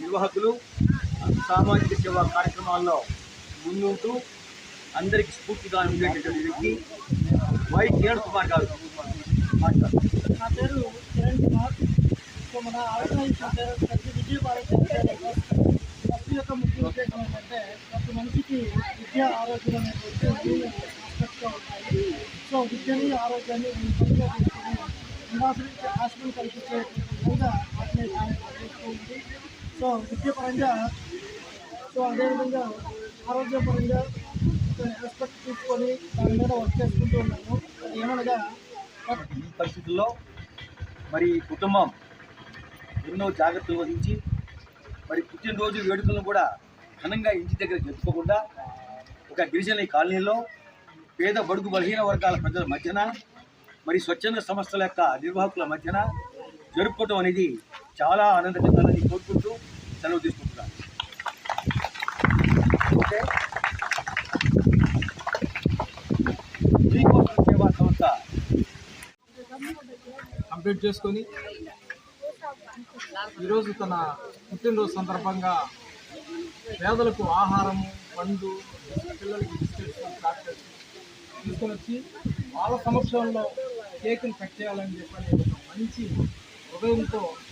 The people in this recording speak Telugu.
నిర్వాహకులు సామాజిక సేవా కార్యక్రమాల్లో ముందుంటూ అందరికీ స్ఫూర్తిగా ఉండేటటువంటి వ్యక్తి వై కిరణ్ కుమార్ గారు. నా పేరు కిరణ్ కుమార్. సో మన ఆర్గనైజేషన్ పేరు వచ్చేసి ఫస్ట్ యొక్క ముఖ్య ఉద్దేశం ఏంటంటే ప్రతి మనిషికి విద్య ఆరోగ్యం అనేటువంటి సో విద్యని ఆరోగ్యాన్ని హాస్పిటల్ తీసుకుని నివాసులకి ఆశ్రమం విధంగా ఉంది. సో విద్యపరంగా సో అదేవిధంగా ఆరోగ్యపరంగా రెస్పెక్ట్ తీసుకొని దాని మీద వర్క్ చేసుకుంటూ ఉన్నాము ఏమనగా ఈ పరిస్థితుల్లో మరి కుటుంబం ఎన్నో జాగ్రత్తలు వహించి మరి పుట్టినరోజు వేడుకలను కూడా ఘనంగా ఇంటి దగ్గర జరుపుకోకుండా ఒక గిరిజన కాలనీలో పేద బడుగు బలహీన వర్గాల ప్రజల మధ్యన మరి స్వచ్ఛంద సంస్థల యొక్క నిర్వాహకుల మధ్యన జరుపుకోవటం అనేది చాలా ఆనందకరమని కోరుకుంటూ సెలవు తీసుకుంటున్నాను. ఓకే? శ్రీకోసం సేవా సంస్థ కంప్లీట్ చేసుకొని ఈరోజు తన పుట్టినరోజు సందర్భంగా పేదలకు ఆహారము పండు పిల్లలకి బిస్కెట్స్ తీసుకొని వచ్చి వాళ్ళ సమక్షంలో కేకులు కట్ చేయాలని చెప్పని ఒక మంచి Rento.